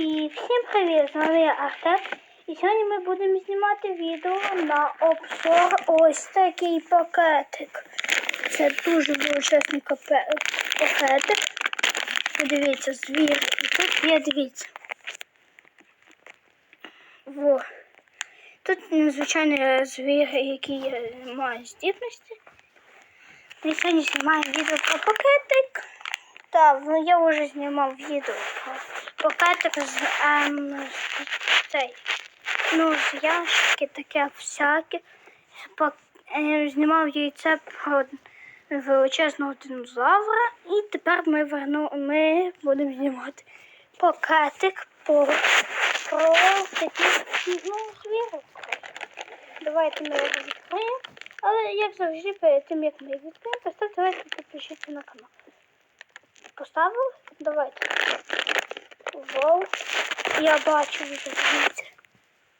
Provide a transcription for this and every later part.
І всім привіт! З вами я Артем. І сьогодні ми будемо знімати відео на обзор ось такий пакетик. Це дуже величезний пакетик. Подивіться, звір. І тут є, дивіться. Во. Тут надзвичайний звір, який е, має здібності. Ми сьогодні знімаємо відео про пакетик. Так, ну я вже знімав відео про пакетик з цей. Ну, ящики, таке всяке. Пак- е, Знімав яйце про величезного динозавра. І тепер ми верну, ми будемо знімати пакетик про, про такі ну, звірок. Давайте ми його відкриємо. Але як завжди, перед тим як ми відкриємо, поставте лайк і підпишіться на канал. Поставили? Давайте. Вау. Я бачу вже.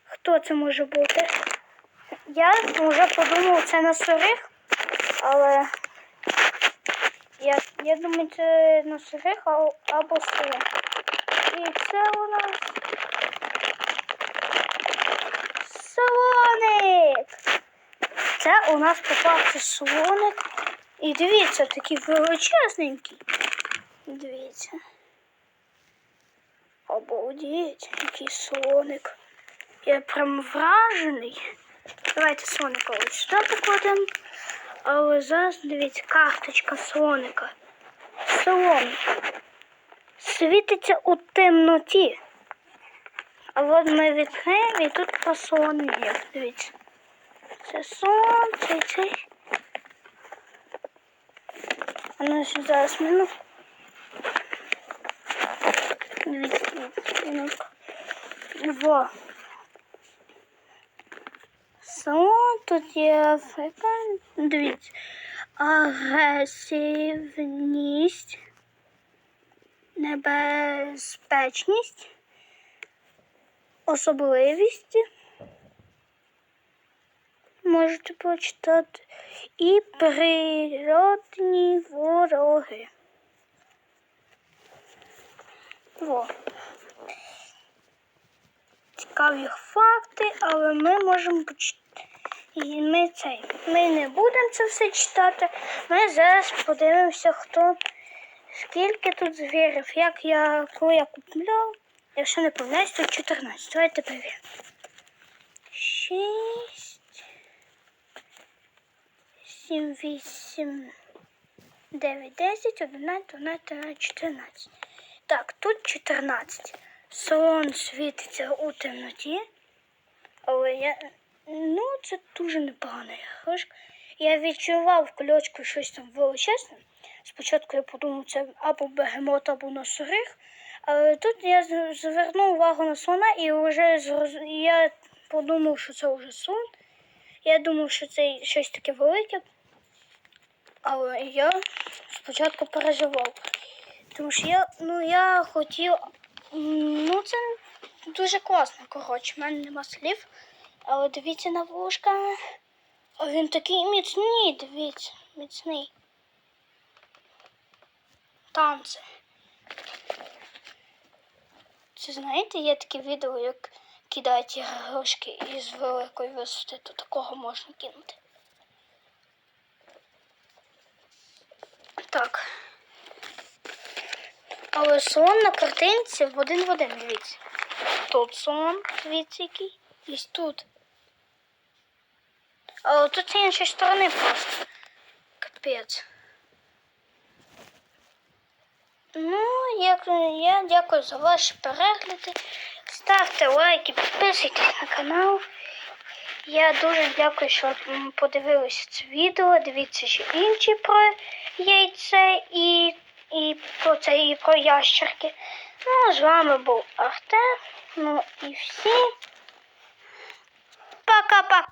Хто це може бути? Я вже подумав, це носоріг, але я, я думаю, це носоріг а- або слон. І це у нас слоник. Це у нас попався слоник. І дивіться, такий величезненький. Дивіться. Обалдеть, який слоник. Я прям вражений. Давайте слоника ось сюди покладемо. Але зараз дивіться, карточка слоника. Слон. Світиться у темноті. А от ми відкриємо і тут по слону є. Дивіться. Це сон, цей цей. А ну зараз минут. Минутку. Во. Тут є Африка. Дивіться. Агресивність. Небезпечність. Особливість. Можете почитати. І природні вороги. Во. Цікаві факти, але ми можемо почитати. Ми цей. Ми не будемо це все читати. Ми зараз подивимося, хто скільки тут звірів. Як я коли я купляв, якщо не помиляюсь, то 14. Давайте перевіримо. 6, 7, 8, 9, 10, 11, 12, 13, 14. Так, тут 14. Слон світиться у темноті. Але я. Ну, це дуже непогана іграшка. Я відчував в кульочку щось там величезне. Спочатку я подумав, це або бегемот, або носоріг. Але тут я звернув увагу на слона і вже зроз... я подумав, що це вже слон. Я думав, що це щось таке велике. Але я спочатку переживав. Тому що я, ну, я хотів. Ну, це дуже класно, коротше, в мене нема слів. Але дивіться на вушка. Він такий міцний, дивіться, міцний. Танці. Це знаєте, є таке відео, як кидають іграшки із великої висоти, то такого можна кинути. Так. Але слон на картинці в один в один, дивіться. Тут слон, дивіться який. І тут. А тут з іншої сторони просто. Капець. Ну, як я дякую за ваші перегляди. Ставте лайки, підписуйтесь на канал. Я дуже дякую, що подивилися це відео. Дивіться ще інші про яйце і, і про це і про ящерки. Ну, з вами був Артем. Ну і всі. Пока-пока.